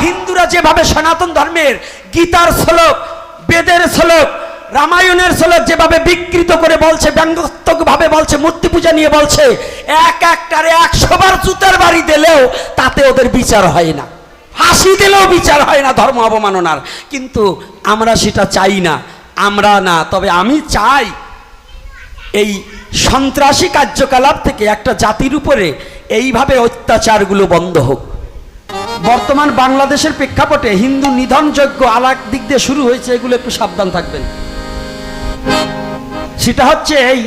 অহিন্দুরা যেভাবে সনাতন ধর্মের গীতার শ্লোক, বেদের শ্লোক, রামায়ণের শ্লোক যেভাবে বিকৃত করে বলছে ব্যঙ্গাত্মক ভাবে বলছে, মূর্তি পূজা নিয়ে বলছে, এক একটারে একশো বার জুতার বাড়ি দিলেও তাতে ওদের বিচার হয় না। হাসি দিলেও বিচার হয় না ধর্ম অবমাননার। কিন্তু আমরা সেটা চাই না, আমরা না, তবে আমি চাই এই সন্ত্রাসী কার্যকলাপ থেকে একটা জাতির উপরে এইভাবে অত্যাচারগুলো বন্ধ হোক। বর্তমান বাংলাদেশের প্রেক্ষাপটে হিন্দু নিধনযোগ্য আলাক দিক দিয়ে শুরু হয়েছে, এগুলো একটু সাবধান থাকবেন। সেটা হচ্ছে এই,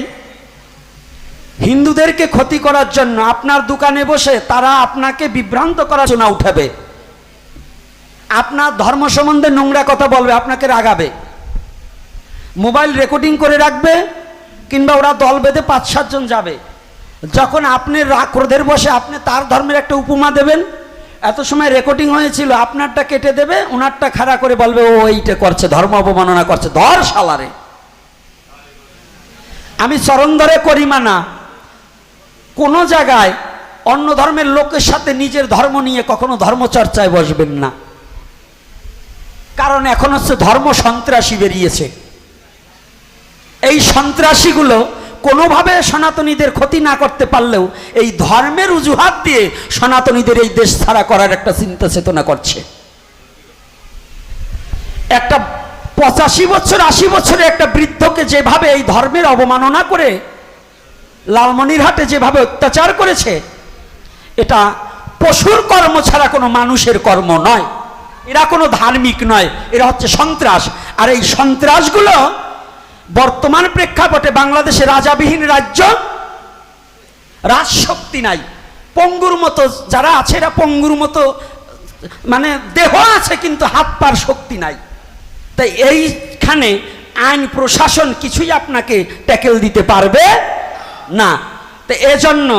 হিন্দুদেরকে ক্ষতি করার জন্য আপনার দোকানে বসে তারা আপনাকে বিভ্রান্ত করার জন্য উঠাবে। আপনার ধর্ম সম্বন্ধে নোংরা কথা বলবে, আপনাকে রাগাবে। মোবাইল রেকর্ডিং করে রাখবে, কিংবা ওরা দল বেঁধে পাঁচ সাতজন যাবে। যখন আপনি রাগ, ক্রোধের বসে আপনি তার ধর্মের একটা উপমা দেবেন এত সময় রেকর্ডিং হয়েছিল, আপনারটা কেটে দেবে ওনারটা খাড়া করে বলবে, ও, এইটা করছে, ধর্ম অবমাননা করছে, ধর সালারে আমি চরণ ধরে করি মানা কোনো জায়গায় অন্য ধর্মের লোকের সাথে নিজের ধর্ম নিয়ে কখনো ধর্মচর্চায় বসবেন না। কারণ এখন হচ্ছে ধর্ম সন্ত্রাসী বেরিয়েছে। এই সন্ত্রাসীগুলো কোনোভাবে সনাতনীদের ক্ষতি না করতে পারলেও এই ধর্মের অজুহাত দিয়ে সনাতনীদের এই দেশ ছাড়া করার একটা চিন্তা চেতনা করছে। একটা পঁচাশি বছর, আশি বছরে একটা বৃদ্ধকে যেভাবে এই ধর্মের অবমাননা করে, লালমনিরহাটে যেভাবে অত্যাচার করেছে, এটা পশুর কর্ম ছাড়া কোনো মানুষের কর্ম নয়। এরা কোনো ধার্মিক নয়, এরা হচ্ছে সন্ত্রাস। আর এই সন্ত্রাসগুলো বর্তমান প্রেক্ষাপটে বাংলাদেশে রাজাবিহীন রাজ্য, রাজশক্তি নাই। পঙ্গুর মতো যারা আছে, এরা পঙ্গুর মতো মানে দেহ আছে, কিন্তু হাত পার শক্তি নাই। তাই এইখানে আইন প্রশাসন কিছুই আপনাকে ট্যাকেল দিতে পারবে না। তো এজন্য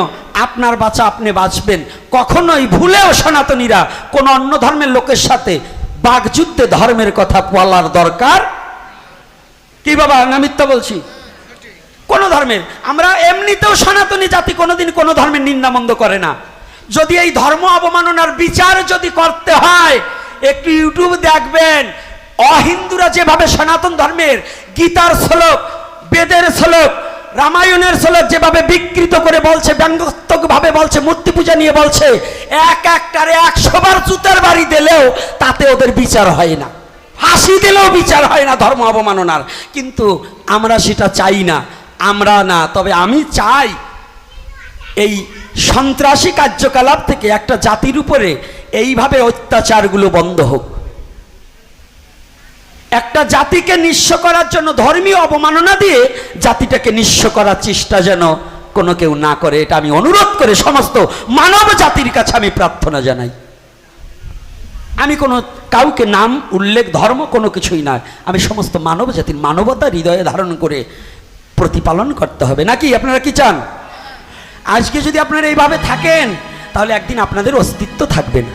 আপনার বাঁচা আপনি বাঁচবেন। কখনোই ভুলেও সনাতনীরা কোনো অন্য ধর্মের লোকের সাথে বাগযুদ্ধে ধর্মের কথা বলার দরকার কি বাবা, না মিথ্যা বলছি? কোন ধর্মের? আমরা এমনিতেও সনাতনী জাতি কোনোদিন কোনো ধর্মের নিন্দামন্দ করে না। যদি এই ধর্ম অবমাননার বিচার যদি করতে হয়, একটু ইউটিউব দেখবেন, অহিন্দুরা যেভাবে সনাতন ধর্মের গীতার শ্লোক, বেদের শ্লোক, রামায়ণের শ্লোক যেভাবে বিকৃত করে বলছে ব্যঙ্গাত্মক ভাবে বলছে, মূর্তি পূজা নিয়ে বলছে, এক একটারে একশো বার জুতার বাড়ি দিলেও তাতে ওদের বিচার হয় না। হাসি দিলেও বিচার হয় না ধর্ম অবমাননার। কিন্তু আমরা সেটা চাই না, আমরা না, তবে আমি চাই এই সন্ত্রাসী কার্যকলাপ থেকে একটা জাতির উপরে এইভাবে অত্যাচারগুলো বন্ধ হোক। একটা জাতিকে নিঃস্ব করার জন্য ধর্মীয় অবমাননা দিয়ে জাতিটাকে নিঃস্ব করার চেষ্টা যেন কোনো কেউ না করে, এটা আমি অনুরোধ করে সমস্ত মানব জাতির কাছে আমি প্রার্থনা জানাই। আমি কোনো কাউকে নাম, উল্লেখ, ধর্ম কোনো কিছুই না। আমি সমস্ত মানব জাতির মানবতা হৃদয়ে ধারণ করে প্রতিপালন করতে হবে। নাকি? আপনারা কি চান? আজকে যদি আপনারা এইভাবে থাকেন, তাহলে একদিন আপনাদের অস্তিত্ব থাকবে না।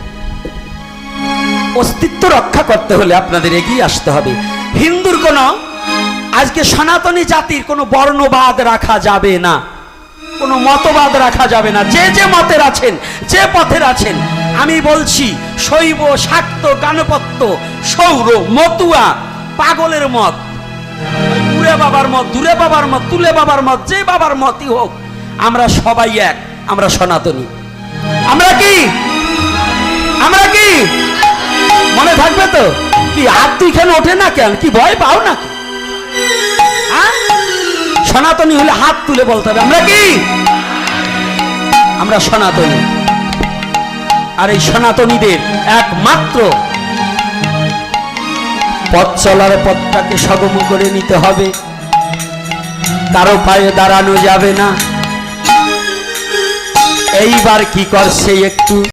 অস্তিত্ব রক্ষা করতে হলে আপনাদের এগিয়ে আসতে হবে। হিন্দুর কোনো, আজকে সনাতনী জাতির কোনো বর্ণবাদ রাখা যাবে না। কোনো মতবাদ রাখা যাবে না। যে যে মতের আছেন, যে পথের আছেন, আমি বলছি শৈব, শাক্ত গানপত্য সৌর, মতুয়া, পাগলের মত। দূরে বাবার মত, দূরে বাবার মত, তুলে বাবার মত, যে বাবার মতই হোক, আমরা সবাই এক, আমরা সনাতনী। আমরা কি? আমরা কি? মনে থাকবে তো? কি হাত এখানে ওঠে না কেন? কি ভয় পাও না? সনাতনী হলে হাত তুলে বলতে হবে, আমরা কি? আমরা সনাতনী। আর এই সনাতনীদের একমাত্র পথ চলার পথটাকে সগম করে নিতে হবে। কারও পায়ে দাঁড়ানো যাবে না। এইবার কি করছে একটু